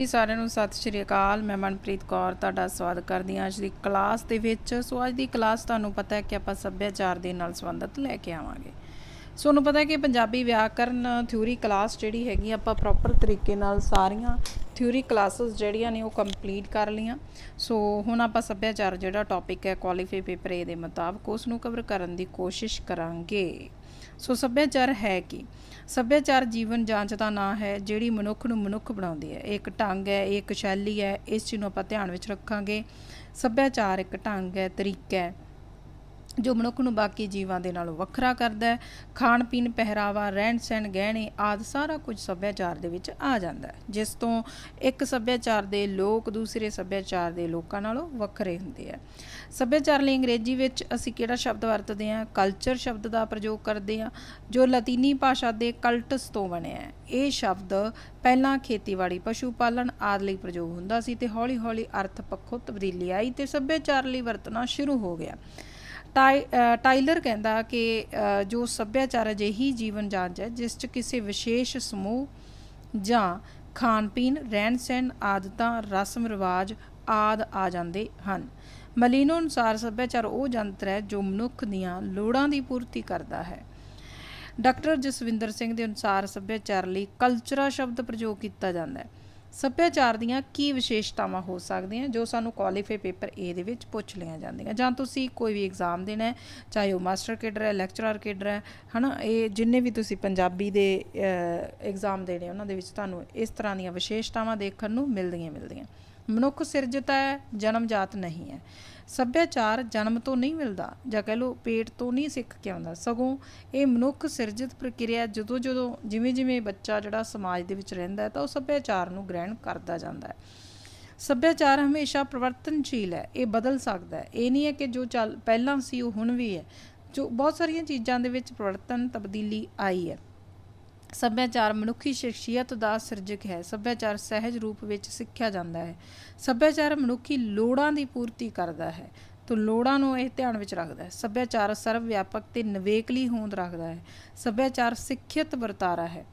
ਜੀ ਸਾਰਿਆਂ ਨੂੰ ਸਤਿ ਸ਼੍ਰੀ ਅਕਾਲ। ਮੈਂ ਮਨਪ੍ਰੀਤ ਕੌਰ ਤੁਹਾਡਾ ਸਵਾਗਤ ਕਰਦੀ ਹਾਂ ਅੱਜ ਦੀ ਕਲਾਸ ਦੇ ਵਿੱਚ। ਸੋ ਅੱਜ ਦੀ ਕਲਾਸ ਤੁਹਾਨੂੰ ਪਤਾ ਹੈ ਕਿ ਆਪਾਂ ਸੱਭਿਆਚਾਰ ਦੇ ਨਾਲ ਸੰਬੰਧਿਤ ਲੈ ਕੇ ਆਵਾਂਗੇ। ਸੋ ਤੁਹਾਨੂੰ ਪਤਾ ਹੈ ਕਿ ਪੰਜਾਬੀ ਵਿਆਕਰਨ ਥਿਊਰੀ ਕਲਾਸ ਜਿਹੜੀ ਹੈਗੀ ਆਪਾਂ ਪ੍ਰੋਪਰ ਤਰੀਕੇ ਨਾਲ ਸਾਰੀਆਂ ਥਿਊਰੀ ਕਲਾਸਸ ਜਿਹੜੀਆਂ ਨੇ ਉਹ ਕੰਪਲੀਟ ਕਰ ਲਈਆਂ। ਸੋ ਹੁਣ ਆਪਾਂ ਸੱਭਿਆਚਾਰ ਜਿਹੜਾ ਟੌਪਿਕ ਹੈ ਕੁਆਲੀਫਾਈ ਪੇਪਰ ਏ ਦੇ ਮੁਤਾਬਕ ਉਸ ਨੂੰ ਕਵਰ ਕਰਨ ਦੀ ਕੋਸ਼ਿਸ਼ ਕਰਾਂਗੇ। ਸੋ ਸੱਭਿਆਚਾਰ ਹੈ ਕੀ? ਸੱਭਿਆਚਾਰ ਜੀਵਨ ਜਾਂਚ ਦਾ ਨਾਂ ਹੈ, ਜਿਹੜੀ ਮਨੁੱਖ ਨੂੰ ਮਨੁੱਖ ਬਣਾਉਂਦੀ ਹੈ। ਇਹ ਇੱਕ ਢੰਗ ਹੈ, ਇਹ ਇੱਕ ਸ਼ੈਲੀ ਹੈ, ਇਸ ਚੀਜ਼ ਨੂੰ ਆਪਾਂ ਧਿਆਨ ਵਿੱਚ ਰੱਖਾਂਗੇ। ਸੱਭਿਆਚਾਰ ਇੱਕ ਢੰਗ ਹੈ, ਤਰੀਕਾ ਹੈ। ਜੋ ਮਨੁੱਖ ਨੂੰ ਬਾਕੀ ਜੀਵਾਂ ਦੇ ਨਾਲੋਂ ਵੱਖਰਾ ਕਰਦਾ ਹੈ, ਖਾਣ ਪੀਣ, ਪਹਿਰਾਵਾ, ਰਹਿਣ ਸਹਿਣ, ਗਹਿਣੇ ਆਦਿ ਸਾਰਾ ਕੁਝ ਸੱਭਿਆਚਾਰ ਦੇ ਵਿੱਚ ਆ ਜਾਂਦਾ ਹੈ। ਜਿਸ ਤੋਂ ਇੱਕ ਸੱਭਿਆਚਾਰ ਦੇ ਲੋਕ ਦੂਸਰੇ ਸੱਭਿਆਚਾਰ ਦੇ ਲੋਕਾਂ ਨਾਲੋਂ ਵੱਖਰੇ ਹੁੰਦੇ ਆ। ਸੱਭਿਆਚਾਰ ਲਈ ਅੰਗਰੇਜ਼ੀ ਵਿੱਚ ਅਸੀਂ ਕਿਹੜਾ ਸ਼ਬਦ ਵਰਤਦੇ ਹਾਂ? ਕਲਚਰ ਸ਼ਬਦ ਦਾ ਪ੍ਰਯੋਗ ਕਰਦੇ ਹਾਂ, ਜੋ ਲਾਤੀਨੀ ਭਾਸ਼ਾ ਦੇ ਕਲਟਸ ਤੋਂ ਬਣਿਆ ਹੈ। ਇਹ ਸ਼ਬਦ ਪਹਿਲਾਂ ਖੇਤੀਬਾੜੀ ਪਸ਼ੂ ਪਾਲਣ ਆਦਿ ਲਈ ਪ੍ਰਯੋਗ ਹੁੰਦਾ ਸੀ ਤੇ ਹੌਲੀ-ਹੌਲੀ ਅਰਥ ਪੱਖੋਂ ਤਬਦੀਲੀ ਆਈ ਤੇ ਸੱਭਿਆਚਾਰ ਲਈ ਵਰਤਣਾ ਸ਼ੁਰੂ ਹੋ ਗਿਆ। ਟਾਈਲਰ ਕਹਿੰਦਾ ਕਿ ਜੋ ਸੱਭਿਆਚਾਰ ਅਜਿਹੀ ਜੀਵਨ ਜਾਂਚ ਹੈ, ਜਿਸ 'ਚ ਕਿਸੇ ਵਿਸ਼ੇਸ਼ ਸਮੂਹ ਜਾਂ ਖਾਣ ਪੀਣ ਰਹਿਣ ਸਹਿਣ ਆਦਤਾਂ ਰਸਮ ਰਿਵਾਜ ਆਦ ਆ ਜਾਂਦੇ ਹਨ। ਮਲੀਨੋ ਅਨੁਸਾਰ ਸੱਭਿਆਚਾਰ ਉਹ ਜੰਤਰ ਹੈ ਜੋ ਮਨੁੱਖ ਦੀਆਂ ਲੋੜਾਂ ਦੀ ਪੂਰਤੀ ਕਰਦਾ ਹੈ। ਡਾਕਟਰ ਜਸਵਿੰਦਰ ਸਿੰਘ ਦੇ ਅਨੁਸਾਰ ਸੱਭਿਆਚਾਰ ਲਈ ਕਲਚਰਾ ਸ਼ਬਦ ਪ੍ਰਯੋਗ ਕੀਤਾ ਜਾਂਦਾ ਹੈ। ਸੱਭਿਆਚਾਰ ਦੀਆਂ ਕੀ ਵਿਸ਼ੇਸ਼ਤਾਵਾਂ ਹੋ ਸਕਦੀਆਂ, ਜੋ ਸਾਨੂੰ ਕੁਆਲੀਫਾਈ ਪੇਪਰ ਏ ਦੇ ਵਿੱਚ ਪੁੱਛ ਲਈਆਂ ਜਾਂਦੀਆਂ। ਜਾਂ ਤੁਸੀਂ ਕੋਈ ਵੀ ਐਗਜ਼ਾਮ ਦੇਣਾ ਹੈ, ਚਾਹੇ ਉਹ ਮਾਸਟਰ ਕੇਡਰ ਹੈ ਲੈਕਚਰਰ ਕੇਡਰ ਹੈ, ਹਨਾ, ਇਹ ਜਿੰਨੇ ਵੀ ਤੁਸੀਂ ਪੰਜਾਬੀ ਦੇ ਐਗਜ਼ਾਮ ਦੇਣੇ ਉਹਨਾਂ ਦੇ ਵਿੱਚ ਤੁਹਾਨੂੰ ਇਸ ਤਰ੍ਹਾਂ ਦੀਆਂ ਵਿਸ਼ੇਸ਼ਤਾਵਾਂ ਦੇਖਣ ਨੂੰ ਮਿਲਦੀਆਂ ਮਿਲਦੀਆਂ। ਮਨੁੱਖ ਸਿਰਜਤਾ ਹੈ, ਜਨਮਜਾਤ ਨਹੀਂ ਹੈ। ਸੱਭਿਆਚਾਰ ਜਨਮ ਤੋਂ ਨਹੀਂ ਮਿਲਦਾ, ਜਾਂ ਕਹਿ ਲਓ ਪੇਟ ਤੋਂ ਨਹੀਂ ਸਿੱਖ ਕੇ ਆਉਂਦਾ। ਸਗੋਂ ਇਹ ਮਨੁੱਖ ਸਿਰਜਿਤ ਪ੍ਰਕਿਰਿਆ ਜਦੋਂ ਜਦੋਂ ਜਿਵੇਂ ਜਿਵੇਂ ਬੱਚਾ ਜਿਹੜਾ ਸਮਾਜ ਦੇ ਵਿੱਚ ਰਹਿੰਦਾ ਹੈ ਤਾਂ ਉਹ ਸੱਭਿਆਚਾਰ ਨੂੰ ਗ੍ਰਹਿਣ ਕਰਦਾ ਜਾਂਦਾ ਹੈ। ਸੱਭਿਆਚਾਰ ਹਮੇਸ਼ਾ ਪਰਿਵਰਤਨਸ਼ੀਲ ਹੈ, ਇਹ ਬਦਲ ਸਕਦਾ ਹੈ। ਇਹ ਨਹੀਂ ਹੈ ਕਿ ਜੋ ਚੱਲ ਪਹਿਲਾਂ ਸੀ ਉਹ ਹੁਣ ਵੀ ਹੈ। ਜੋ ਬਹੁਤ ਸਾਰੀਆਂ ਚੀਜ਼ਾਂ ਦੇ ਵਿੱਚ ਪਰਿਵਰਤਨ ਤਬਦੀਲੀ ਆਈ ਹੈ। ਸੱਭਿਆਚਾਰ ਮਨੁੱਖੀ ਸ਼ਖਸੀਅਤ ਦਾ ਸਿਰਜਕ ਹੈ। ਸੱਭਿਆਚਾਰ ਸਹਿਜ ਰੂਪ ਵਿੱਚ ਸਿੱਖਿਆ ਜਾਂਦਾ ਹੈ। ਸੱਭਿਆਚਾਰ ਮਨੁੱਖੀ ਲੋੜਾਂ ਦੀ ਪੂਰਤੀ ਕਰਦਾ ਹੈ ਤੋ ਲੋੜਾਂ ਨੂੰ ਇਹ ਧਿਆਨ ਵਿੱਚ ਰੱਖਦਾ ਹੈ। ਸੱਭਿਆਚਾਰ ਸਰਵ ਵਿਆਪਕ ਤੇ ਨਿਵੇਕਲੀ ਹੋਂਦ ਰੱਖਦਾ ਹੈ। ਸੱਭਿਆਚਾਰ ਸਿੱਖਿਅਤ ਵਰਤਾਰਾ ਹੈ।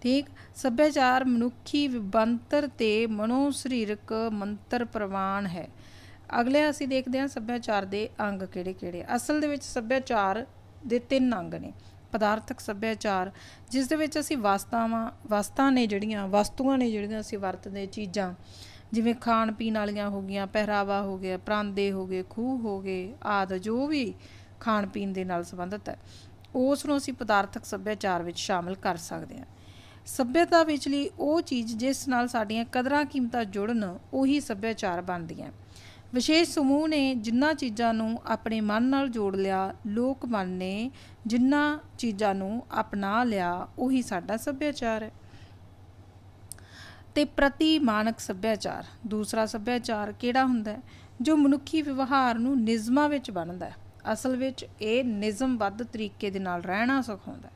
ਠੀਕ? ਸੱਭਿਆਚਾਰ ਮਨੁੱਖੀ ਵਿਬੰਤਰ ਤੇ ਮਨੋ ਸਰੀਰਕ ਮੰਤਰ ਪ੍ਰਵਾਨ ਹੈ। ਅਗਲੇ ਅਸੀਂ ਦੇਖਦੇ ਹਾਂ ਸੱਭਿਆਚਾਰ ਦੇ ਅੰਗ ਕਿਹੜੇ-ਕਿਹੜੇ ਅਸਲ ਦੇ ਵਿੱਚ ਸੱਭਿਆਚਾਰ ਦੇ ਤਿੰਨ ਅੰਗ ਨੇ। ਪਦਾਰਥਕ ਸੱਭਿਆਚਾਰ, ਜਿਸ ਦੇ ਵਿੱਚ ਅਸੀਂ ਵਸਤਾਵਾਂ, ਵਸਤਾਂ ਨੇ ਜਿਹੜੀਆਂ, ਵਸਤੂਆਂ ਨੇ ਜਿਹੜੀਆਂ ਅਸੀਂ ਵਰਤਦੇ ਚੀਜ਼ਾਂ, ਜਿਵੇਂ ਖਾਣ ਪੀਣ ਵਾਲੀਆਂ ਹੋ ਗਈਆਂ, ਪਹਿਰਾਵਾ ਹੋ ਗਿਆ, ਪਰਾਂਦੇ ਹੋ ਗਏ, ਖੂਹ ਹੋ ਗਏ ਆਦਿ, ਜੋ ਵੀ ਖਾਣ ਪੀਣ ਦੇ ਨਾਲ ਸੰਬੰਧਿਤ ਹੈ, ਉਸ ਨੂੰ ਅਸੀਂ ਪਦਾਰਥਕ ਸੱਭਿਆਚਾਰ ਵਿੱਚ ਸ਼ਾਮਲ ਕਰ ਸਕਦੇ ਹਾਂ। ਸੱਭਿਅਤਾ ਵਿਚਲੀ ਉਹ ਚੀਜ਼ ਜਿਸ ਨਾਲ ਸਾਡੀਆਂ ਕਦਰਾਂ ਕੀਮਤਾਂ ਜੁੜਨ, ਉਹੀ ਸੱਭਿਆਚਾਰ ਬਣਦੀਆਂ। ਵਿਸ਼ੇਸ਼ ਸਮੂਹ ਨੇ ਜਿਨ੍ਹਾਂ ਚੀਜ਼ਾਂ ਨੂੰ ਆਪਣੇ ਮਨ ਨਾਲ ਜੋੜ ਲਿਆ, ਲੋਕ ਮਨ ਨੇ ਜਿਨ੍ਹਾਂ ਚੀਜ਼ਾਂ ਨੂੰ ਅਪਣਾ ਲਿਆ, ਉਹੀ ਸਾਡਾ ਸੱਭਿਆਚਾਰ ਹੈ। ਤੇ ਪ੍ਰਤੀ ਮਾਨਕ ਸੱਭਿਆਚਾਰ, ਦੂਸਰਾ ਸੱਭਿਆਚਾਰ ਕਿਹੜਾ ਹੁੰਦਾ ਹੈ? ਜੋ ਮਨੁੱਖੀ ਵਿਵਹਾਰ ਨੂੰ ਨਿਯਮਾਂ ਵਿੱਚ ਬਣਦਾ ਹੈ। ਅਸਲ ਵਿੱਚ ਇਹ ਨਿਯਮਬੱਧ ਤਰੀਕੇ ਦੇ ਨਾਲ ਰਹਿਣਾ ਸਿਖਾਉਂਦਾ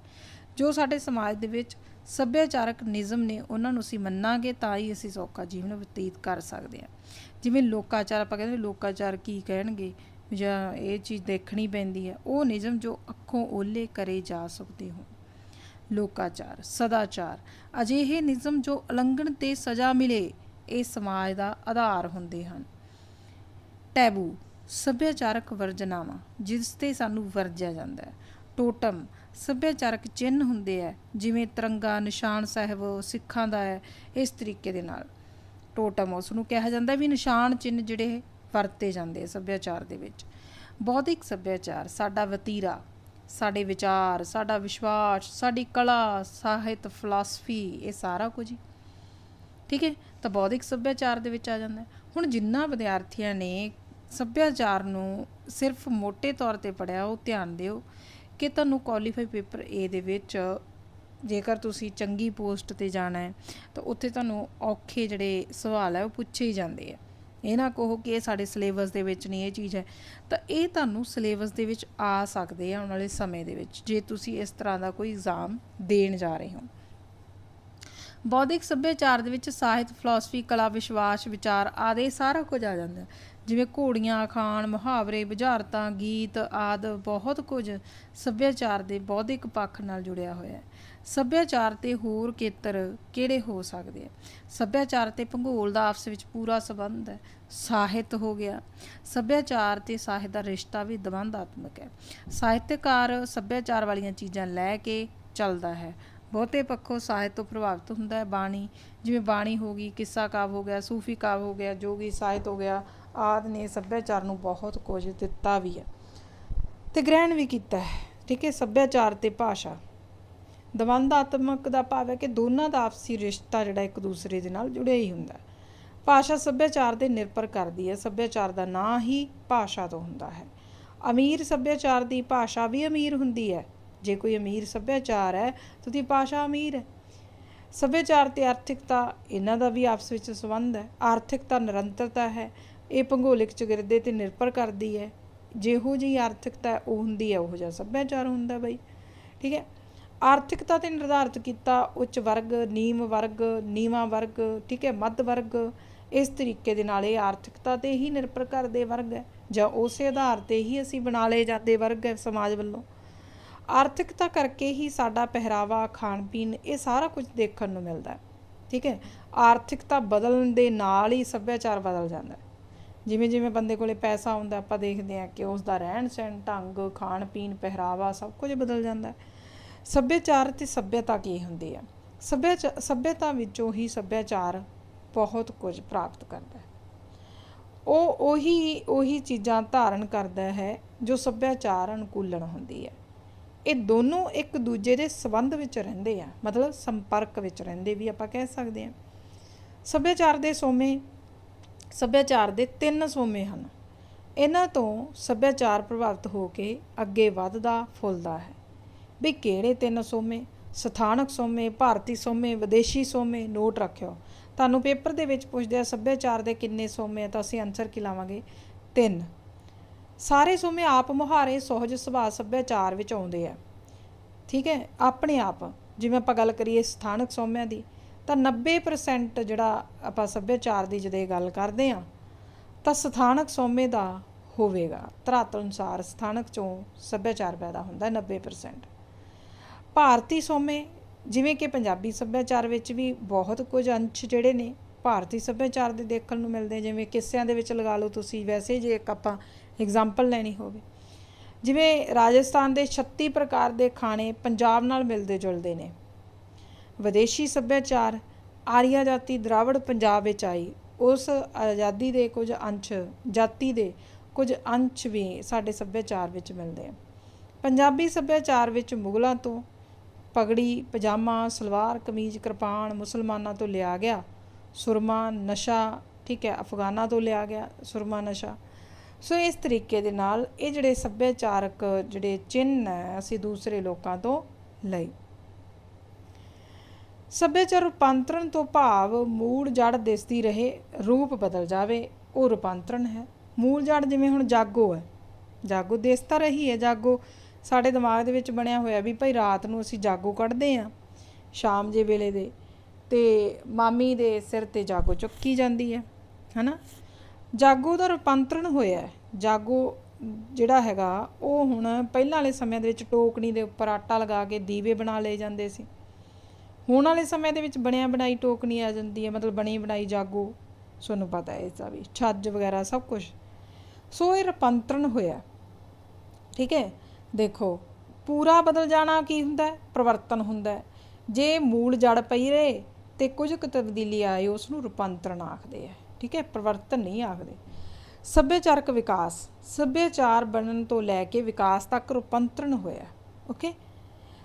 ਜੋ ਸਾਡੇ ਸਮਾਜ ਦੇ ਵਿੱਚ ਸੱਭਿਆਚਾਰਕ ਨਿਯਮ ਨੇ ਉਹਨਾਂ ਨੂੰ ਅਸੀਂ ਮੰਨਾਂਗੇ ਤਾਂ ਹੀ ਅਸੀਂ ਸੌਖਾ ਜੀਵਨ ਬਤੀਤ ਕਰ ਸਕਦੇ ਹਾਂ। ਜਿਵੇਂ ਲੋਕਾਚਾਰ ਆਪਾਂ ਕਹਿੰਦੇ ਲੋਕਾਚਾਰ ਕੀ ਕਹਿਣਗੇ? ਜਾਂ ਇਹ ਚੀਜ਼ ਦੇਖਣੀ ਪੈਂਦੀ ਹੈ। ਉਹ ਨਿਯਮ ਜੋ ਅੱਖੋਂ ਓਲੇ ਕਰੇ ਜਾ ਸਕਦੇ ਹੋ ਲੋਕਾਚਾਰ, ਸਦਾਚਾਰ, ਅਜਿਹੇ ਨਿਯਮ ਜੋ ਉਲੰਘਣ ਤੇ ਸਜ਼ਾ ਮਿਲੇ, ਇਹ ਸਮਾਜ ਦਾ ਆਧਾਰ ਹੁੰਦੇ ਹਨ। ਟੈਬੂ, ਸੱਭਿਆਚਾਰਕ ਵਰਜਨਾਵਾਂ, ਜਿਸ ਤੇ ਸਾਨੂੰ ਵਰਜਿਆ ਜਾਂਦਾ ਹੈ। ਟੋਟਮ ਸੱਭਿਆਚਾਰਕ ਚਿੰਨ੍ਹ ਹੁੰਦੇ ਆ, ਜਿਵੇਂ ਤਿਰੰਗਾ, ਨਿਸ਼ਾਨ ਸਾਹਿਬ, ਸਿੱਖਾਂ ਦਾ ਹੈ, ਇਸ ਤਰੀਕੇ ਦੇ ਨਾਲ। ਟੋਟਮ ਉਸ ਨੂੰ ਕਿਹਾ ਜਾਂਦਾ ਵੀ ਨਿਸ਼ਾਨ ਚਿੰਨ੍ਹ ਜਿਹੜੇ ਵਰਤੇ ਜਾਂਦੇ ਸੱਭਿਆਚਾਰ ਦੇ ਵਿੱਚ। ਬੌਧਿਕ ਸੱਭਿਆਚਾਰ, ਸਾਡਾ ਵਤੀਰਾ, ਸਾਡੇ ਵਿਚਾਰ, ਸਾਡਾ ਵਿਸ਼ਵਾਸ, ਸਾਡੀ ਕਲਾ, ਸਾਹਿਤ, ਫਿਲਾਸਫੀ, ਇਹ ਸਾਰਾ ਕੁਝ ਠੀਕ ਹੈ? ਤਾਂ ਬੌਧਿਕ ਸੱਭਿਆਚਾਰ ਦੇ ਵਿੱਚ ਆ ਜਾਂਦਾ ਹੁਣ ਜਿੰਨਾ ਵਿਦਿਆਰਥੀਆਂ ਨੇ ਸੱਭਿਆਚਾਰ ਨੂੰ ਸਿਰਫ ਮੋٹے ਤੌਰ ਤੇ ਪੜਿਆ ਉਹ ਧਿਆਨ ਦਿਓ ਕਿ ਤੁਹਾਨੂੰ ਕੁਆਲੀਫਾਈ ਪੇਪਰ A ਦੇ ਵਿੱਚ ਜੇਕਰ ਤੁਸੀਂ ਚੰਗੀ ਪੋਸਟ ਤੇ ਜਾਣਾ ਹੈ, ਤਾਂ ਉੱਥੇ ਤੁਹਾਨੂੰ ਔਖੇ ਜਿਹੜੇ ਸਵਾਲ ਹੈ, ਉਹ ਪੁੱਛੇ ਹੀ ਜਾਂਦੇ ਆ। ਇਹ ਨਾ ਕਹੋ ਕਿ ਇਹ ਸਾਡੇ ਸਿਲੇਬਸ ਦੇ ਵਿੱਚ ਨਹੀਂ ਇਹ ਚੀਜ਼ ਹੈ। ਤਾਂ ਇਹ ਤੁਹਾਨੂੰ ਸਿਲੇਬਸ ਦੇ ਵਿੱਚ ਆ ਸਕਦੇ ਆ ਆਉਣ ਵਾਲੇ ਸਮੇਂ ਦੇ ਵਿੱਚ, ਜੇ ਤੁਸੀਂ ਇਸ ਤਰ੍ਹਾਂ ਦਾ ਕੋਈ ਐਗਜ਼ਾਮ ਦੇਣ ਜਾ ਰਹੇ ਹੋ। ਬੌਧਿਕ ਸੱਭਿਆਚਾਰ ਦੇ ਵਿੱਚ ਸਾਹਿਤ ਫਿਲਾਸਫੀ ਕਲਾ, ਵਿਸ਼ਵਾਸ, ਵਿਚਾਰ ਆਦਿ ਸਾਰਾ ਕੁਝ ਆ ਜਾਂਦਾ। ਜਿਵੇਂ ਘੋੜੀਆਂ, ਅਖਾਣ, ਮੁਹਾਵਰੇ, ਬੁਝਾਰਤਾਂ, ਗੀਤ ਆਦ ਬਹੁਤ ਕੁਝ ਸੱਭਿਆਚਾਰ ਦੇ ਬੌਧਿਕ ਪੱਖ ਨਾਲ ਜੁੜਿਆ ਹੋਇਆ ਹੈ। ਸੱਭਿਆਚਾਰ ਤੇ ਹੋਰ ਖੇਤਰ ਕਿਹੜੇ ਹੋ ਸਕਦੇ ਆ? ਸੱਭਿਆਚਾਰ ਤੇ ਭੂਗੋਲ ਦਾ ਆਪਸ ਵਿੱਚ ਪੂਰਾ ਸੰਬੰਧ ਹੈ। ਸਾਹਿਤ ਹੋ ਗਿਆ। ਸੱਭਿਆਚਾਰ ਤੇ ਸਾਹਿਤ ਦਾ ਰਿਸ਼ਤਾ ਵੀ ਦਵੰਦਾਤਮਕ ਹੈ। ਸਾਹਿਤਕਾਰ ਸੱਭਿਆਚਾਰ ਵਾਲੀਆਂ ਚੀਜ਼ਾਂ ਲੈ ਕੇ ਚੱਲਦਾ ਹੈ। ਬਹੁਤੇ ਪੱਖੋਂ ਸਾਹਿਤ ਤੋਂ ਪ੍ਰਭਾਵਿਤ ਹੁੰਦਾ ਹੈ। ਬਾਣੀ, ਜਿਵੇਂ ਬਾਣੀ ਹੋ ਗਈ, ਕਿੱਸਾ ਕਾਵ ਹੋ ਗਿਆ, ਸੂਫੀ ਕਾਵ ਹੋ ਗਿਆ, ਜੋਗੀ ਸਾਹਿਤ ਹੋ ਗਿਆ ਆਦ ਨੇ ਸੱਭਿਆਚਾਰ ਨੂੰ ਬਹੁਤ ਕੁਝ ਦਿੱਤਾ ਵੀ ਹੈ ਤੇ ਗ੍ਰਹਿਣ ਵੀ ਕੀਤਾ ਹੈ, ਠੀਕ ਹੈ, ਸੱਭਿਆਚਾਰ ਤੇ ਭਾਸ਼ਾ। ਦਵੰਦਾਤਮਕ ਦਾ ਭਾਵ ਹੈ ਕਿ ਦੋਨਾਂ ਦਾ ਆਪਸੀ ਰਿਸ਼ਤਾ ਜਿਹੜਾ ਇੱਕ ਦੂਸਰੇ ਦੇ ਨਾਲ ਜੁੜਿਆ ਹੀ ਹੁੰਦਾ ਹੈ। ਭਾਸ਼ਾ ਸੱਭਿਆਚਾਰ ਤੇ ਨਿਰਭਰ ਕਰਦੀ ਹੈ, ਸੱਭਿਆਚਾਰ ਦਾ ਨਾਂ ਹੀ ਭਾਸ਼ਾ ਤੋਂ ਹੁੰਦਾ ਹੈ। ਅਮੀਰ ਸੱਭਿਆਚਾਰ ਦੀ ਭਾਸ਼ਾ ਵੀ ਅਮੀਰ ਹੁੰਦੀ ਹੈ। ਜੇ ਕੋਈ ਅਮੀਰ ਸੱਭਿਆਚਾਰ ਹੈ, ਤਾਂ ਉਹਦੀ ਭਾਸ਼ਾ ਅਮੀਰ ਹੈ। ਸੱਭਿਆਚਾਰ ਤੇ ਆਰਥਿਕਤਾ, ਇਹਨਾਂ ਦਾ ਵੀ ਆਪਸ ਵਿੱਚ ਸੰਬੰਧ ਹੈ। ਆਰਥਿਕਤਾ ਨਿਰੰਤਰਤਾ ਹੈ ਇਹ ਭੂਗੋਲਿਕ ਚਗਿਰਦੇ ਤੇ ਨਿਰਭਰ ਕਰਦੀ ਹੈ। ਜਿਹੋ ਜਿਹੀ ਆਰਥਿਕਤਾ ਉਹ ਹੁੰਦੀ ਹੈ, ਉਹੋ ਜਿਹਾ ਸੱਭਿਆਚਾਰ ਹੁੰਦਾ ਬਈ। ਠੀਕ ਹੈ? ਆਰਥਿਕਤਾ ਤੇ ਨਿਰਧਾਰਿਤ ਕੀਤਾ, ਉੱਚ ਵਰਗ, ਨੀਮ ਵਰਗ, ਨੀਵਾਂ ਵਰਗ, ਠੀਕ ਹੈ? ਮੱਧ ਵਰਗ, ਇਸ ਤਰੀਕੇ ਦੇ ਨਾਲ ਇਹ ਆਰਥਿਕਤਾ ਤੇ ਹੀ ਨਿਰਭਰ ਕਰਦੇ ਵਰਗ ਹੈ। ਜਾਂ ਉਸੇ ਆਧਾਰ ਤੇ ਹੀ ਅਸੀਂ ਬਣਾ ਲਏ ਜਾਂਦੇ ਵਰਗ ਹੈ ਸਮਾਜ ਵੱਲੋਂ। ਆਰਥਿਕਤਾ ਕਰਕੇ ਹੀ ਸਾਡਾ ਪਹਿਰਾਵਾ ਖਾਣ ਪੀਣ ਇਹ ਸਾਰਾ ਕੁਝ ਦੇਖਣ ਨੂੰ ਮਿਲਦਾ ਹੈ। ਠੀਕ ਹੈ? ਆਰਥਿਕਤਾ ਬਦਲਣ ਦੇ ਨਾਲ ਹੀ ਸੱਭਿਆਚਾਰ ਬਦਲ ਜਾਂਦਾ ਹੈ। ਜਿਵੇਂ ਜਿਵੇਂ ਬੰਦੇ ਕੋਲੇ ਪੈਸਾ ਆਉਂਦਾ ਆਪਾਂ ਦੇਖਦੇ ਹਾਂ ਕਿ ਉਸ ਦਾ ਰਹਿਣ ਸਹਿਣ, ਢੰਗ, ਖਾਣ ਪੀਣ, ਪਹਿਰਾਵਾ ਸਭ ਕੁਝ ਬਦਲ ਜਾਂਦਾ ਸੱਭਿਆਚਾਰ ਤੇ ਸੱਭਿਅਤਾ ਕੀ ਹੁੰਦੀ ਹੈ? ਸੱਭਿਆਚਾਰ ਸੱਭਿਅਤਾ ਵਿੱਚੋਂ ਹੀ ਸੱਭਿਆਚਾਰ ਬਹੁਤ ਕੁਝ ਪ੍ਰਾਪਤ ਕਰਦਾ ਹੈ। ਉਹ ਉਹੀ ਉਹੀ ਚੀਜ਼ਾਂ ਧਾਰਨ ਕਰਦਾ ਹੈ ਜੋ ਸੱਭਿਆਚਾਰ ਅਨੁਕੂਲਣ ਹੁੰਦੀ ਹੈ। ਇਹ ਦੋਨੋਂ ਇੱਕ ਦੂਜੇ ਦੇ ਸੰਬੰਧ ਵਿੱਚ ਰਹਿੰਦੇ ਆ, ਮਤਲਬ ਸੰਪਰਕ ਵਿੱਚ ਰਹਿੰਦੇ ਵੀ ਆਪਾਂ ਕਹਿ ਸਕਦੇ ਹਾਂ। ਸੱਭਿਆਚਾਰ ਦੇ ਸੋਮੇ ਸੱਭਿਆਚਾਰ ਦੇ ਤਿੰਨ ਸੋਮੇ ਹਨ। ਇਹਨਾਂ ਤੋਂ ਸੱਭਿਆਚਾਰ ਪ੍ਰਭਾਵਿਤ ਹੋ ਕੇ ਅੱਗੇ ਵੱਧਦਾ, ਫੁੱਲਦਾ ਹੈ। ਵੀ ਕਿਹੜੇ ਤਿੰਨ ਸੋਮੇ? ਸਥਾਨਕ ਸੋਮੇ, ਭਾਰਤੀ ਸੋਮੇ, ਵਿਦੇਸ਼ੀ ਸੋਮੇ? ਨੋਟ ਰੱਖਿਓ। ਤੁਹਾਨੂੰ ਪੇਪਰ ਦੇ ਵਿੱਚ ਪੁੱਛਦੇ ਆ, ਸੱਭਿਆਚਾਰ ਦੇ ਕਿੰਨੇ ਸੋਮੇ ਆ, ਤਾਂ ਅਸੀਂ ਆਨਸਰ ਕੀ ਲਾਵਾਂਗੇ? ਤਿੰਨ। ਸਾਰੇ ਸੋਮੇ ਆਪ ਮੁਹਾਰੇ ਸੋਹਜ ਸੁਭਾਅ ਸੱਭਿਆਚਾਰ ਵਿੱਚ ਆਉਂਦੇ ਆ। ਠੀਕ ਹੈ? ਆਪਣੇ ਆਪ। ਜਿਵੇਂ ਆਪਾਂ ਗੱਲ ਕਰੀਏ ਸਥਾਨਕ ਸੋਮਿਆਂ ਦੀ ਤਾਂ 90% ਜਿਹੜਾ ਆਪਾਂ ਸੱਭਿਆਚਾਰ ਦੀ ਜਦੋਂ ਗੱਲ ਕਰਦੇ ਆ ਤਾਂ ਸਥਾਨਕ ਸੋਮੇ ਦਾ ਹੋਵੇਗਾ। ਧਰਾਤ ਅਨੁਸਾਰ ਸਥਾਨਕ ਚੋਂ ਸੱਭਿਆਚਾਰ ਪੈਦਾ ਹੁੰਦਾ ਹੈ 90% ਭਾਰਤੀ ਸੋਮੇ, ਜਿਵੇਂ ਕਿ ਪੰਜਾਬੀ ਸੱਭਿਆਚਾਰ ਵਿੱਚ ਵੀ ਬਹੁਤ ਕੁਝ ਅੰਸ਼ ਜਿਹੜੇ ਨੇ, ਭਾਰਤੀ ਸੱਭਿਆਚਾਰ ਦੇ ਦੇਖਣ ਨੂੰ ਮਿਲਦੇ ਜਿਵੇਂ ਕਿੱਸਿਆਂ ਦੇ ਵਿੱਚ ਲਗਾ ਲਓ ਤੁਸੀਂ, ਵੈਸੇ ਜੇ ਇੱਕ ਆਪਾਂ ਐਗਜ਼ਾਮਪਲ ਲੈਣੀ ਹੋਵੇ। ਜਿਵੇਂ ਰਾਜਸਥਾਨ ਦੇ 36 ਪ੍ਰਕਾਰ ਦੇ ਖਾਣੇ ਪੰਜਾਬ ਨਾਲ ਮਿਲਦੇ ਜੁਲਦੇ ਨੇ। ਵਿਦੇਸ਼ੀ ਸੱਭਿਆਚਾਰ, ਆਰੀਆ ਜਾਤੀ ਦਰਾਵੜ ਪੰਜਾਬ ਵਿੱਚ ਆਈ। ਉਸ ਆਜ਼ਾਦੀ ਦੇ ਕੁਝ ਅੰਸ਼, ਜਾਤੀ ਦੇ ਕੁਝ ਅੰਸ਼ ਵੀ ਸਾਡੇ ਸੱਭਿਆਚਾਰ ਵਿੱਚ ਮਿਲਦੇ ਆ। ਪੰਜਾਬੀ ਸੱਭਿਆਚਾਰ ਵਿੱਚ ਮੁਗਲਾਂ ਤੋਂ ਪਗੜੀ, ਪਜਾਮਾ, ਸਲਵਾਰ, ਕਮੀਜ਼, ਕਿਰਪਾਨ ਮੁਸਲਮਾਨਾਂ ਤੋਂ ਲਿਆ ਗਿਆ। ਸੁਰਮਾ, ਨਸ਼ਾ, ਠੀਕ ਹੈ, ਅਫਗਾਨਾਂ ਤੋਂ ਲਿਆ ਗਿਆ ਸੁਰਮਾ, ਨਸ਼ਾ। ਸੋ ਇਸ ਤਰੀਕੇ ਦੇ ਨਾਲ ਇਹ ਜਿਹੜੇ ਸੱਭਿਆਚਾਰਕ ਜਿਹੜੇ ਚਿੰਨ੍ਹ ਹੈ, ਅਸੀਂ ਦੂਸਰੇ ਲੋਕਾਂ ਤੋਂ ਲਈ ਸੱਭਿਆਚਾਰ ਰੂਪਾਂਤਰਣ ਤੋਂ ਭਾਵ ਮੂਲ ਜੜ ਦਿਸਦੀ ਰਹੇ, ਰੂਪ ਬਦਲ ਜਾਵੇ, ਉਹ ਰੂਪਾਂਤਰਣ ਹੈ। ਮੂਲ ਜੜ ਜਿਵੇਂ ਹੁਣ ਜਾਗੋ ਹੈ। ਜਾਗੋ ਦਿਸਤਾ ਰਹੀ ਹੈ, ਜਾਗੋ ਸਾਡੇ ਦਿਮਾਗ ਦੇ ਵਿੱਚ ਬਣਿਆ ਹੋਇਆ ਵੀ ਭਾਈ ਰਾਤ ਨੂੰ ਅਸੀਂ ਜਾਗੋ ਕੱਢਦੇ ਆ ਸ਼ਾਮ ਜੇ ਵੇਲੇ ਦੇ, ਤੇ ਮਾਮੀ ਦੇ ਸਿਰ ਤੇ ਜਾਗੋ ਚੁੱਕੀ ਜਾਂਦੀ ਹੈ, ਹਨਾ? ਜਾਗੋ ਦਾ ਰੂਪਾਂਤਰਣ ਹੋਇਆ ਜਾਗੋ ਜਿਹੜਾ ਹੈਗਾ, ਉਹ ਹੁਣ ਪਹਿਲਾਂ ਵਾਲੇ ਸਮਿਆਂ ਦੇ ਵਿੱਚ ਟੋਕਣੀ ਦੇ ਉੱਪਰ ਆਟਾ ਲਗਾ ਕੇ ਦੀਵੇ ਬਣਾ ਲਏ ਜਾਂਦੇ ਸੀ। ਹੁਣ ਵਾਲੇ ਸਮੇਂ ਦੇ ਵਿੱਚ ਬਣਿਆ ਬਣਾਈ ਟੋਕਣੀ ਆ ਜਾਂਦੀ ਹੈ, ਮਤਲਬ ਬਣੀ ਬਣਾਈ ਜਾਗੋ, ਤੁਹਾਨੂੰ ਪਤਾ ਹੈ ਇਸ ਦਾ ਵੀ, ਛੱਜ ਵਗੈਰਾ ਸਭ ਕੁਝ ਸੋ ਇਹ ਰੂਪਾਂਤਰਣ ਹੋਇਆ। ਠੀਕ ਹੈ? ਦੇਖੋ, ਪੂਰਾ ਬਦਲ ਜਾਣਾ ਕੀ ਹੁੰਦਾ ਹੈ? ਪਰਿਵਰਤਨ ਹੁੰਦਾ ਹੈ। ਜੇ ਮੂਲ ਜੜ ਪਈ ਰਹੇ ਤੇ ਕੁਝ ਕੁ ਤਬਦੀਲੀ ਆਏ ਉਸ ਨੂੰ ਰੂਪਾਂਤਰਣ ਆਖਦੇ ਆ ਠੀਕ ਹੈ? ਪਰਿਵਰਤਨ ਨਹੀਂ ਆਖਦੇ। ਸੱਭਿਆਚਾਰਕ ਵਿਕਾਸ। ਸੱਭਿਆਚਾਰ ਬਣਨ ਤੋਂ ਲੈ ਕੇ ਵਿਕਾਸ ਤੱਕ ਰੂਪਾਂਤਰਣ ਹੋਇਆ। ਓਕੇ?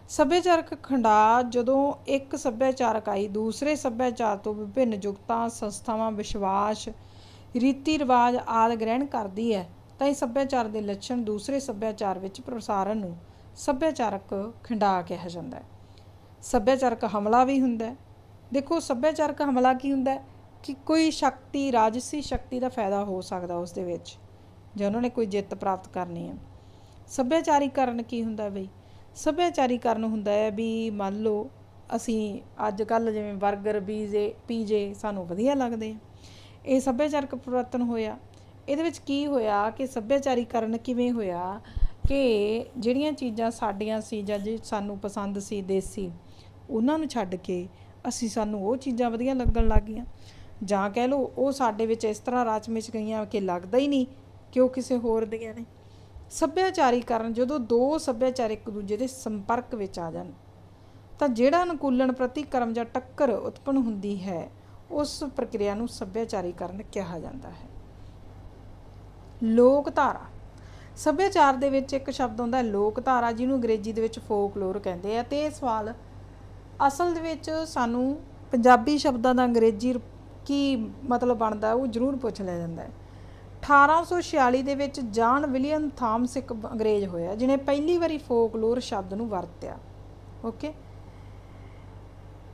ਸੱਭਿਆਚਾਰਕ ਖੰਡਾ ਜਦੋਂ ਇੱਕ ਸੱਭਿਆਚਾਰਕ ਆਈ, ਦੂਸਰੇ ਸੱਭਿਆਚਾਰ ਤੋਂ ਵਿਭਿੰਨ ਜੁਗਤਾਂ, ਸੰਸਥਾਵਾਂ, ਵਿਸ਼ਵਾਸ, ਰੀਤੀ ਰਿਵਾਜ ਆਦਿ ਗ੍ਰਹਿਣ ਕਰਦੀ ਹੈ, ਤਾਂ ਇਹ ਸੱਭਿਆਚਾਰ ਦੇ ਲੱਛਣ ਦੂਸਰੇ ਸੱਭਿਆਚਾਰ ਵਿੱਚ ਪ੍ਰਸਾਰਨ ਨੂੰ ਸੱਭਿਆਚਾਰਕ ਖੰਡਾ ਕਿਹਾ ਜਾਂਦਾ ਹੈ। ਸੱਭਿਆਚਾਰਕ ਹਮਲਾ ਵੀ ਹੁੰਦਾ ਦੇਖੋ, ਸੱਭਿਆਚਾਰਕ ਹਮਲਾ ਕੀ ਹੁੰਦਾ ਕਿ ਕੋਈ ਸ਼ਕਤੀ, ਰਾਜਸੀ ਸ਼ਕਤੀ ਦਾ ਫਾਇਦਾ ਹੋ ਸਕਦਾ ਉਸ ਦੇ ਵਿੱਚ, ਜੇ ਉਹਨਾਂ ਨੇ ਕੋਈ ਜਿੱਤ ਪ੍ਰਾਪਤ ਕਰਨੀ ਹੈ। ਸੱਭਿਆਚਾਰੀਕਰਨ ਕੀ ਹੁੰਦਾ ਬਈ? ਸੱਭਿਆਚਾਰੀਕਰਨ ਹੁੰਦਾ ਹੈ ਵੀ ਮੰਨ ਲਓ ਅਸੀਂ ਅੱਜ ਕੱਲ ਜਿਵੇਂ 버ਗਰ ਪੀਜ਼ੇ, ਪੀਜੇ ਸਾਨੂੰ ਵਧੀਆ ਲੱਗਦੇ ਆ। ਇਹ ਸੱਭਿਆਚਾਰਕ ਪਰਿਵਰਤਨ ਹੋਇਆ। ਇਹਦੇ ਵਿੱਚ ਕੀ ਹੋਇਆ ਕਿ ਸੱਭਿਆਚਾਰੀਕਰਨ ਕਿਵੇਂ ਹੋਇਆ ਕਿ ਜਿਹੜੀਆਂ ਚੀਜ਼ਾਂ ਸਾਡੀਆਂ ਸੀ ਜਾਂ ਜੇ ਸਾਨੂੰ ਪਸੰਦ ਸੀ ਦੇਸੀ, ਉਹਨਾਂ ਨੂੰ ਛੱਡ ਕੇ ਅਸੀਂ ਸਾਨੂੰ ਉਹ ਚੀਜ਼ਾਂ ਵਧੀਆ ਲੱਗਣ ਲੱਗ ਗਈਆਂ। ਜਾਂ ਕਹਿ ਲਓ ਉਹ ਸਾਡੇ ਵਿੱਚ ਇਸ ਤਰ੍ਹਾਂ ਰਚ ਮਿਚ ਗਈਆਂ ਕਿ ਲੱਗਦਾ ਹੀ ਨਹੀਂ ਕਿ ਉਹ ਕਿਸੇ ਹੋਰ ਦੀਆਂ ਨੇ। ਸੱਭਿਆਚਾਰੀਕਰਨ ਜਦੋਂ ਦੋ ਸੱਭਿਆਚਾਰ ਇੱਕ ਦੂਜੇ ਦੇ ਸੰਪਰਕ ਵਿੱਚ ਆ ਜਾਣ, ਤਾਂ ਜਿਹੜਾ ਅਨੁਕੂਲਣ ਪ੍ਰਤੀਕਰਮ ਜਾਂ ਟੱਕਰ ਉਤਪੰਨ ਹੁੰਦੀ ਹੈ, ਉਸ ਪ੍ਰਕਿਰਿਆ ਨੂੰ ਸੱਭਿਆਚਾਰੀਕਰਨ ਕਿਹਾ ਜਾਂਦਾ ਹੈ। ਲੋਕ ਧਾਰਾ ਸੱਭਿਆਚਾਰ ਦੇ ਵਿੱਚ ਇੱਕ ਸ਼ਬਦ ਹੁੰਦਾ ਲੋਕ ਧਾਰਾ ਜਿਹਨੂੰ ਅੰਗਰੇਜ਼ੀ ਦੇ ਵਿੱਚ ਫੋਕਲੋਰ ਕਹਿੰਦੇ ਆ, ਤੇ ਇਹ ਸਵਾਲ ਅਸਲ ਦੇ ਵਿੱਚ ਸਾਨੂੰ ਪੰਜਾਬੀ ਸ਼ਬਦਾਂ ਦਾ ਅੰਗਰੇਜ਼ੀ ਕੀ ਮਤਲਬ ਬਣਦਾ, ਉਹ ਜ਼ਰੂਰ ਪੁੱਛ ਲਿਆ ਜਾਂਦਾ ਹੈ। 1846 ਦੇ ਵਿੱਚ ਜਾਨ ਵਿਲੀਅਮ ਥਾਮਸ ਇੱਕ ਅੰਗਰੇਜ਼ ਹੋਇਆ, ਜਿਨੇ ਪਹਿਲੀ ਵਾਰੀ ਫੋਕਲੋਰ ਸ਼ਬਦ ਨੂੰ ਵਰਤਿਆ। ਓਕੇ?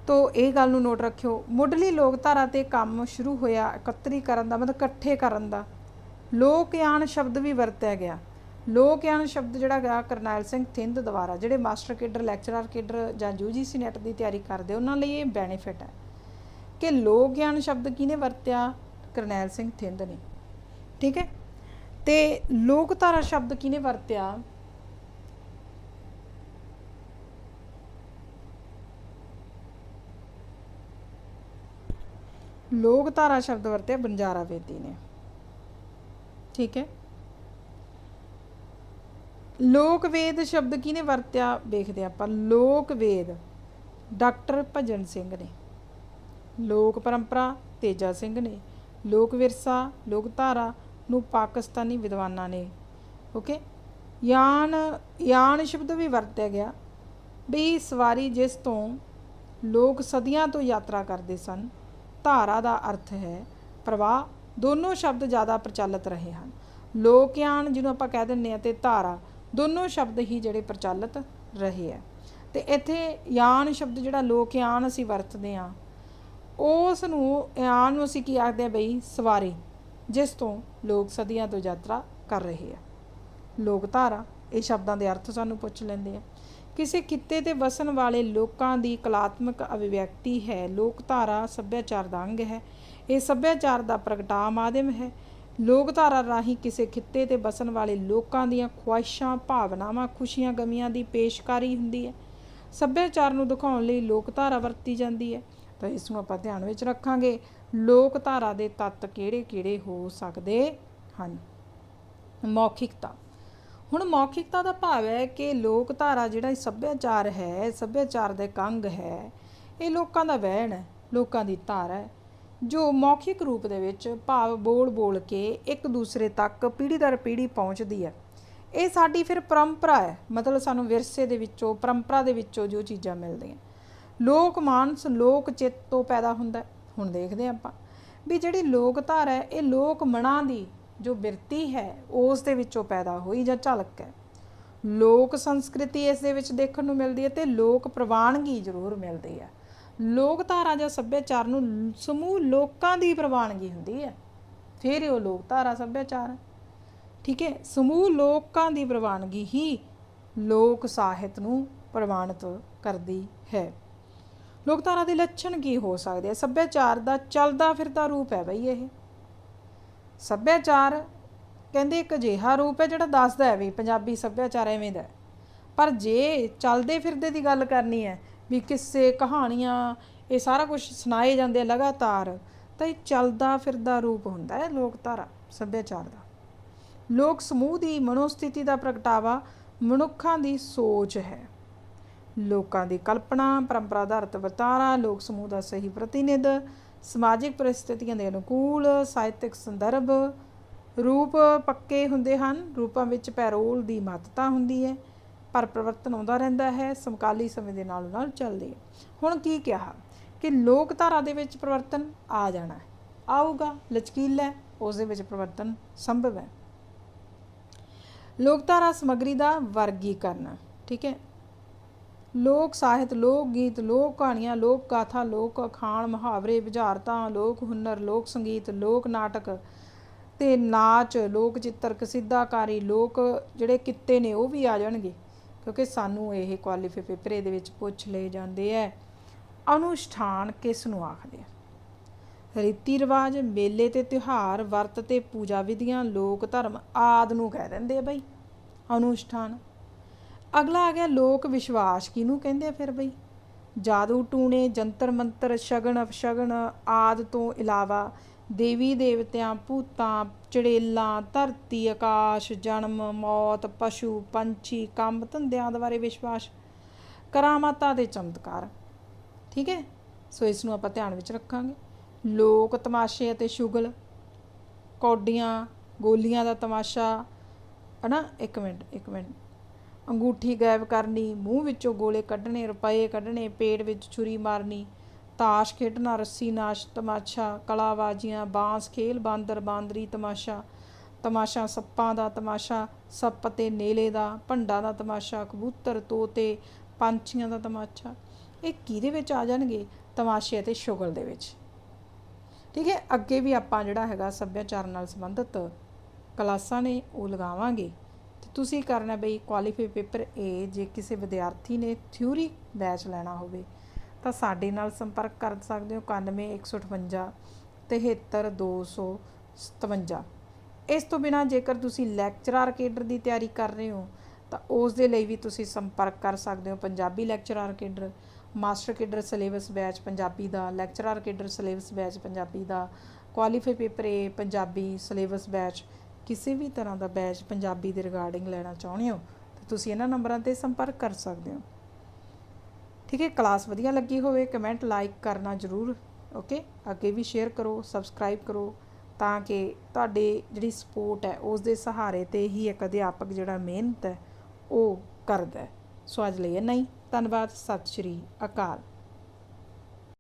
ਤੋ ਇਹ ਗੱਲ ਨੂੰ ਨੋਟ ਰੱਖਿਓ, ਮੁੱਢਲੀ ਲੋਕਧਾਰਾ ਤੇ ਕੰਮ ਸ਼ੁਰੂ ਹੋਇਆ ਇਕੱਤਰੀਕਰਨ ਦਾ, ਮਤਲਬ ਇਕੱਠੇ ਕਰਨ ਦਾ। ਲੋਕਯਾਨ ਸ਼ਬਦ ਵੀ ਵਰਤਿਆ ਗਿਆ। ਲੋਕਯਾਨ ਸ਼ਬਦ ਜਿਹੜਾ ਗਿਆ ਕਰਨੈਲ ਸਿੰਘ ਥਿੰਦ ਦੁਆਰਾ, ਜਿਹੜੇ ਮਾਸਟਰ ਕੇਡਰ, ਲੈਕਚਰਰ ਕੇਡਰ ਜਾਂ ਯੂਜੀਸੀ ਨੈਟ ਦੀ ਤਿਆਰੀ ਕਰਦੇ, ਉਹਨਾਂ ਲਈ ਇਹ ਬੈਨੀਫਿਟ ਹੈ। ਕਿ ਲੋਕਯਾਨ ਸ਼ਬਦ ਕਿਹਨੇ ਵਰਤਿਆ? ਕਰਨੈਲ ਸਿੰਘ ਥਿੰਦ ਨੇ। ਠੀਕ ਹੈ? ਤੇ ਲੋਕਧਾਰਾ ਸ਼ਬਦ ਕਿਹਨੇ ਵਰਤਿਆ? ਲੋਕਧਾਰਾ ਸ਼ਬਦ ਵਰਤਿਆ ਬੰਜਾਰਾ ਵੇਦੀ ਨੇ। ਠੀਕ ਹੈ? ਲੋਕ ਵੇਦ ਸ਼ਬਦ ਕਿਹਨੇ ਵਰਤਿਆ? ਵੇਖਦੇ ਆਪਾਂ। ਲੋਕ ਵੇਦ ਡਾਕਟਰ ਭਜਨ ਸਿੰਘ ਨੇ। ਲੋਕ ਪਰੰਪਰਾ ਤੇਜਾ ਸਿੰਘ ਨੇ। ਲੋਕ ਵਿਰਸਾ ਲੋਕ ਧਾਰਾ ਨੂੰ ਪਾਕਿਸਤਾਨੀ ਵਿਦਵਾਨਾਂ ਨੇ ਓਕੇ ਯਾਨ ਯਾਨ ਸ਼ਬਦ ਵੀ ਵਰਤਿਆ ਗਿਆ, ਵੀ ਸਵਾਰੀ ਜਿਸ ਤੋਂ ਲੋਕ ਸਦੀਆਂ ਤੋਂ ਯਾਤਰਾ ਕਰਦੇ ਸਨ, ਧਾਰਾ ਦਾ ਅਰਥ ਹੈ ਪ੍ਰਵਾਹ, ਦੋਨੋਂ ਸ਼ਬਦ ਜ਼ਿਆਦਾ ਪ੍ਰਚਲਿਤ ਰਹੇ ਹਨ। ਲੋਕ ਲੋਕਯਾਨ ਜਿਹਨੂੰ ਆਪਾਂ ਕਹਿ ਦਿੰਨੇ ਆ ਤੇ ਧਾਰਾ, ਦੋਨੋਂ ਸ਼ਬਦ ਹੀ ਜਿਹੜੇ ਪ੍ਰਚਲਿਤ ਰਹੇ ਆ ਤੇ ਇੱਥੇ ਯਾਨ ਸ਼ਬਦ ਜਿਹੜਾ ਲੋਕ ਲੋਕਯਾਨ ਅਸੀਂ ਵਰਤਦੇ ਆ ਉਸ ਨੂੰ ਯਾਨ ਨੂੰ ਅਸੀਂ ਕੀ ਆਖਦੇ ਆ ਬਈ, ਸਵਾਰੀ। ਜਿਸ ਤੋਂ ਲੋਕ ਸਦੀਆਂ ਤੋਂ ਯਾਤਰਾ ਕਰ ਰਹੇ ਆ। ਲੋਕਧਾਰਾ, ਇਹ ਸ਼ਬਦਾਂ ਦੇ ਅਰਥ ਸਾਨੂੰ ਪੁੱਛ ਲੈਂਦੇ ਆ। ਕਿਸੇ ਕਿੱਤੇ ਤੇ ਵਸਣ ਵਾਲੇ ਲੋਕਾਂ ਦੀ ਕਲਾਤਮਕ ਅਭਿਵਿਅਕਤੀ ਹੈ, ਲੋਕਧਾਰਾ ਸੱਭਿਆਚਾਰ ਦਾ ਅੰਗ ਹੈ। ਇਹ ਸੱਭਿਆਚਾਰ ਦਾ ਪ੍ਰਗਟਾ ਮਾਧਿਅਮ ਹੈ। ਲੋਕਧਾਰਾ ਰਾਹੀਂ ਕਿਸੇ ਖਿੱਤੇ ਤੇ ਵਸਣ ਵਾਲੇ ਲੋਕਾਂ ਦੀਆਂ ਖੁਆਇਸ਼ਾਂ, ਭਾਵਨਾਵਾਂ, ਖੁਸ਼ੀਆਂ, ਗਮੀਆਂ ਦੀ ਪੇਸ਼ਕਾਰੀ ਹੁੰਦੀ ਹੈ। ਸੱਭਿਆਚਾਰ ਨੂੰ ਦਿਖਾਉਣ ਲਈ ਲੋਕਧਾਰਾ ਵਰਤੀ ਜਾਂਦੀ ਹੈ। ਤਾਂ ਇਸ ਨੂੰ ਆਪਾਂ ਧਿਆਨ ਵਿੱਚ ਰੱਖਾਂਗੇ। ਲੋਕ ਧਾਰਾ ਦੇ ਤੱਤ ਕਿਹੜੇ-ਕਿਹੜੇ ਹੋ ਸਕਦੇ ਹਨ? ਮੌਖਿਕਤਾ। ਹੁਣ ਮੌਖਿਕਤਾ ਦਾ ਭਾਵ ਹੈ ਕਿ ਲੋਕ ਧਾਰਾ ਜਿਹੜਾ ਸੱਭਿਆਚਾਰ ਹੈ, ਸੱਭਿਆਚਾਰ ਦੇ ਕੰਗ ਹੈ, ਇਹ ਲੋਕਾਂ ਦਾ ਵਹਿਣ ਹੈ, ਲੋਕਾਂ ਦੀ ਧਾਰਾ ਹੈ, ਜੋ ਮੌਖਿਕ ਰੂਪ ਦੇ ਵਿੱਚ ਭਾਵ ਬੋਲ ਬੋਲ ਕੇ ਇੱਕ ਦੂਸਰੇ ਤੱਕ ਪੀੜ੍ਹੀ ਦਰ ਪੀੜ੍ਹੀ ਪਹੁੰਚਦੀ ਹੈ। ਇਹ ਸਾਡੀ ਫਿਰ ਪਰੰਪਰਾ ਹੈ, ਮਤਲਬ ਸਾਨੂੰ ਵਿਰਸੇ ਦੇ ਵਿੱਚੋਂ, ਪਰੰਪਰਾ ਦੇ ਵਿੱਚੋਂ ਜੋ ਚੀਜ਼ਾਂ ਮਿਲਦੀਆਂ। ਲੋਕ ਮਾਨਸ, ਲੋਕ ਚਿੱਤ ਤੋਂ ਪੈਦਾ ਹੁੰਦਾ ਹੈ। ਹੁਣ ਦੇਖਦੇ ਹਾਂ ਆਪਾਂ, ਵੀ ਜਿਹੜੀ ਲੋਕ ਧਾਰਾ ਹੈ, ਇਹ ਲੋਕ ਮਨਾਂ ਦੀ ਜੋ ਬਿਰਤੀ ਹੈ, ਉਸ ਦੇ ਵਿੱਚੋਂ ਪੈਦਾ ਹੋਈ ਜਾਂ ਝਲਕ ਹੈ। ਲੋਕ ਸੰਸਕ੍ਰਿਤੀ ਇਸ ਦੇ ਵਿੱਚ ਦੇਖਣ ਨੂੰ ਮਿਲਦੀ ਹੈ ਤੇ ਲੋਕ ਪ੍ਰਵਾਨਗੀ ਜ਼ਰੂਰ ਮਿਲਦੀ ਹੈ। ਲੋਕ ਧਾਰਾ ਜਾਂ ਸੱਭਿਆਚਾਰ ਨੂੰ ਸਮੂਹ ਲੋਕਾਂ ਦੀ ਪ੍ਰਵਾਨਗੀ ਹੁੰਦੀ ਹੈ। ਫਿਰ ਉਹ ਲੋਕ ਧਾਰਾ ਸੱਭਿਆਚਾਰ ਠੀਕ ਹੈ, ਸਮੂਹ ਲੋਕਾਂ ਦੀ ਪ੍ਰਵਾਨਗੀ ਹੀ ਲੋਕ ਸਾਹਿਤ ਨੂੰ ਪ੍ਰਵਾਨਿਤ ਕਰਦੀ ਹੈ। ਲੋਕਧਾਰਾ ਦੇ ਲੱਛਣ ਕੀ ਹੋ ਸਕਦੇ ਆ? ਸੱਭਿਆਚਾਰ ਦਾ ਚੱਲਦਾ ਫਿਰਦਾ ਰੂਪ ਹੈ ਬਈ ਇਹ। ਸੱਭਿਆਚਾਰ ਕਹਿੰਦੇ ਇੱਕ ਅਜਿਹਾ ਰੂਪ ਹੈ ਜਿਹੜਾ ਦੱਸਦਾ ਹੈ ਵੀ ਪੰਜਾਬੀ ਸੱਭਿਆਚਾਰ ਐਵੇਂ ਦਾ ਪਰ ਜੇ ਚੱਲਦੇ ਫਿਰਦੇ ਦੀ ਗੱਲ ਕਰਨੀ ਹੈ ਵੀ ਕਿੱਸੇ ਕਹਾਣੀਆਂ, ਇਹ ਸਾਰਾ ਕੁਝ ਸੁਣਾਏ ਜਾਂਦੇ ਆ ਲਗਾਤਾਰ, ਤਾਂ ਇਹ ਚੱਲਦਾ ਫਿਰਦਾ ਰੂਪ ਹੁੰਦਾ ਹੈ ਲੋਕਧਾਰਾ, ਸੱਭਿਆਚਾਰ ਦਾ। ਲੋਕ ਸਮੂਹ ਦੀ ਮਨੋਸਥਿਤੀ ਦਾ ਪ੍ਰਗਟਾਵਾ ਮਨੁੱਖਾਂ ਦੀ ਸੋਚ ਹੈ। ਲੋਕਾਂ ਦੀ ਕਲਪਨਾ ਪਰੰਪਰਾ ਆਧਾਰਿਤ ਵਰਤਾਰਾ ਲੋਕ ਸਮੂਹ ਦਾ ਸਹੀ ਪ੍ਰਤੀਨਿਧ ਸਮਾਜਿਕ ਪਰਿਸਥਿਤੀਆਂ ਦੇ ਅਨੁਕੂਲ ਸਾਹਿਤਿਕ ਸੰਦਰਭ ਰੂਪ ਪੱਕੇ ਹੁੰਦੇ ਹਨ। ਰੂਪਾਂ ਵਿੱਚ ਪੈਰੋਲ ਦੀ ਮਹੱਤਤਾ ਹੁੰਦੀ ਹੈ ਪਰ ਪਰਿਵਰਤਨ ਆਉਂਦਾ ਰਹਿੰਦਾ ਹੈ ਸਮਕਾਲੀ ਸਮੇਂ ਦੇ ਨਾਲ ਨਾਲ ਚੱਲਦੀ ਹੈ। ਹੁਣ ਕੀ ਕਿਹਾ? ਕਿ ਲੋਕ ਧਾਰਾ ਦੇ ਵਿੱਚ ਪਰਿਵਰਤਨ ਆ ਜਾਣਾ ਹੈ। ਆਊਗਾ ਲਚਕੀਲਾ ਹੈ, ਉਸ ਦੇ ਵਿੱਚ ਪਰਿਵਰਤਨ ਸੰਭਵ ਹੈ। ਲੋਕਧਾਰਾ ਸਮੱਗਰੀ ਦਾ ਵਰਗੀਕਰਨ ਠੀਕ ਹੈ? ਲੋਕ ਸਾਹਿਤ, ਲੋਕ ਗੀਤ, ਲੋਕ ਕਹਾਣੀਆਂ, ਲੋਕ ਗਾਥਾ ਲੋਕ ਅਖਾਣ, ਮੁਹਾਵਰੇ ਬੁਝਾਰਤਾਂ ਲੋਕ ਹੁਨਰ, ਲੋਕ ਸੰਗੀਤ, ਲੋਕ ਨਾਟਕ ਤੇ ਨਾਚ, ਲੋਕ ਚਿੱਤਰ, ਕਸਿੱਦਾਕਾਰੀ, ਲੋਕ ਜਿਹੜੇ ਕਿੱਤੇ ਨੇ ਉਹ ਵੀ ਆ ਜਾਣਗੇ। ਕਿਉਂਕਿ ਸਾਨੂੰ ਇਹ ਕੁਆਲੀਫਾਈ ਪੇਪਰ ਦੇ ਵਿੱਚ ਪੁੱਛ ਲਏ ਜਾਂਦੇ ਐ। ਅਨੁਸ਼ਠਾਨ ਕਿਸ ਨੂੰ ਆਖਦੇ ਆ? ਰੀਤੀ ਰਿਵਾਜ, ਮੇਲੇ ਤੇ ਤਿਉਹਾਰ, ਵਰਤ ਤੇ ਪੂਜਾ ਵਿਧੀਆਂ, ਲੋਕ ਧਰਮ ਆਦ ਨੂੰ ਕਹਿ ਦਿੰਦੇ ਆ ਬਈ। ਅਨੁਸ਼ਠਾਨ। ਅਗਲਾ ਆ ਗਿਆ ਲੋਕ ਵਿਸ਼ਵਾਸ, ਕਿਹਨੂੰ ਕਹਿੰਦੇ ਆ ਫਿਰ ਬਈ? ਜਾਦੂ ਟੂਣੇ, ਜੰਤਰ ਮੰਤਰ, ਸ਼ਗਨ, ਅਪਸ਼ਗਨ, ਆਦ ਤੋਂ ਇਲਾਵਾ ਦੇਵੀ ਦੇਵਤਿਆਂ, ਭੂਤਾਂ, ਚੜੇਲਾਂ, ਧਰਤੀ, ਆਕਾਸ਼, ਜਨਮ, ਮੌਤ, ਪਸ਼ੂ, ਪੰਛੀ ਕੰਮ ਧੰਦਿਆਂ ਦੇ ਬਾਰੇ ਵਿਸ਼ਵਾਸ। ਕਰਾਮਾਤਾਂ ਦੇ ਚਮਤਕਾਰ। ਠੀਕ ਹੈ? ਸੋ ਇਸ ਨੂੰ ਆਪਾਂ ਧਿਆਨ ਵਿੱਚ ਰੱਖਾਂਗੇ। ਲੋਕ ਤਮਾਸ਼ੇ ਅਤੇ ਸ਼ੁਗਲ। ਕੌਡੀਆਂ, ਗੋਲੀਆਂ ਦਾ ਤਮਾਸ਼ਾ। ਹਨਾ? ਇੱਕ ਮਿੰਟ ਇੱਕ ਮਿੰਟ। ਅੰਗੂਠੀ ਗਾਇਬ ਕਰਨੀ, ਮੂੰਹ ਵਿੱਚੋਂ ਗੋਲੇ ਕੱਢਣੇ, ਰੁਪਏ ਕੱਢਣੇ, ਪੇਟ ਵਿੱਚ ਛੁਰੀ ਮਾਰਨੀ, ਤਾਸ਼ ਖੇਡਣਾ, ਰੱਸੀ ਨਾਸ਼, ਤਮਾਸ਼ਾ, ਕਲਾਬਾਜ਼ੀਆਂ, ਬਾਂਸ, ਖੇਲ ਬਾਂਦਰ, ਬਾਂਦਰੀ, ਤਮਾਸ਼ਾ। ਤਮਾਸ਼ਾ ਸੱਪਾਂ ਦਾ ਤਮਾਸ਼ਾ, ਸੱਪ ਤੇ ਨੇਲੇ ਦਾ, ਭੰਡਾ ਦਾ ਤਮਾਸ਼ਾ, ਕਬੂਤਰ, ਤੋਤੇ, ਪੰਛੀਆਂ ਦਾ ਤਮਾਸ਼ਾ। ਇਹ ਕਿਹਦੇ ਵਿੱਚ ਆ ਜਾਣਗੇ? ਤਮਾਸ਼ੇ ਅਤੇ ਸ਼ੁਗਲ ਦੇ ਵਿੱਚ। ਠੀਕ ਹੈ, ਅੱਗੇ ਵੀ ਆਪਾਂ ਜਿਹੜਾ ਹੈਗਾ ਸੱਭਿਆਚਾਰ ਨਾਲ ਸੰਬੰਧਿਤ ਕਲਾਸਾਂ ਨੇ, ਉਹ ਲਗਾਵਾਂਗੇ। ਤੇ ਤੁਸੀਂ ਕਰਨਾ ਬਈ ਕੁਆਲੀਫਾਈ ਪੇਪਰ ਏ ਜੇ ਕਿਸੇ ਵਿਦਿਆਰਥੀ ਨੇ ਥਿਊਰੀ ਬੈਚ ਲੈਣਾ ਹੋਵੇ, ਤਾਂ ਸਾਡੇ ਨਾਲ ਸੰਪਰਕ ਕਰ ਸਕਦੇ ਹੋ 91 158 73257 ਇਸ ਤੋਂ ਬਿਨਾ ਜੇਕਰ ਤੁਸੀਂ ਲੈਕਚਰਰ ਕੇਡਰ ਦੀ ਤਿਆਰੀ ਕਰ ਰਹੇ ਹੋ, ਤਾਂ ਉਸ ਦੇ ਲਈ ਵੀ ਤੁਸੀਂ ਸੰਪਰਕ ਕਰ ਸਕਦੇ ਹੋ Punjabi lecturer cadre master cadre syllabus batch Punjabi the lecturer cadre syllabus batch Punjabi the qualify paper A Punjabi syllabus batch ਕਿਸੇ ਵੀ ਤਰ੍ਹਾਂ ਦਾ ਬੈਚ ਪੰਜਾਬੀ ਦੇ ਰਿਗਾਰਡਿੰਗ ਲੈਣਾ ਚਾਹੁੰਦੇ ਹੋ, ਤਾਂ ਤੁਸੀਂ ਇਹਨਾਂ ਨੰਬਰਾਂ ਤੇ ਸੰਪਰਕ ਕਰ ਸਕਦੇ ਹੋ। ਠੀਕ ਹੈ ਕਲਾਸ ਵਧੀਆ ਲੱਗੀ ਹੋਵੇ ਕਮੈਂਟ ਲਾਈਕ ਕਰਨਾ ਜ਼ਰੂਰ ਓਕੇ ਅੱਗੇ ਵੀ ਸ਼ੇਅਰ ਕਰੋ ਸਬਸਕ੍ਰਾਈਬ ਕਰੋ, ਤਾਂ ਕਿ ਤੁਹਾਡੇ ਜਿਹੜੀ ਸਪੋਰਟ ਹੈ ਉਸ ਦੇ ਸਹਾਰੇ ਤੇ ਹੀ ਇੱਕ ਅਧਿਆਪਕ ਜਿਹੜਾ ਮਿਹਨਤ ਹੈ, ਉਹ ਕਰਦਾ ਸੋ ਅੱਜ ਲਈ ਇੰਨਾ ਹੀ, ਧੰਨਵਾਦ, ਸਤਿ ਸ਼੍ਰੀ ਅਕਾਲ।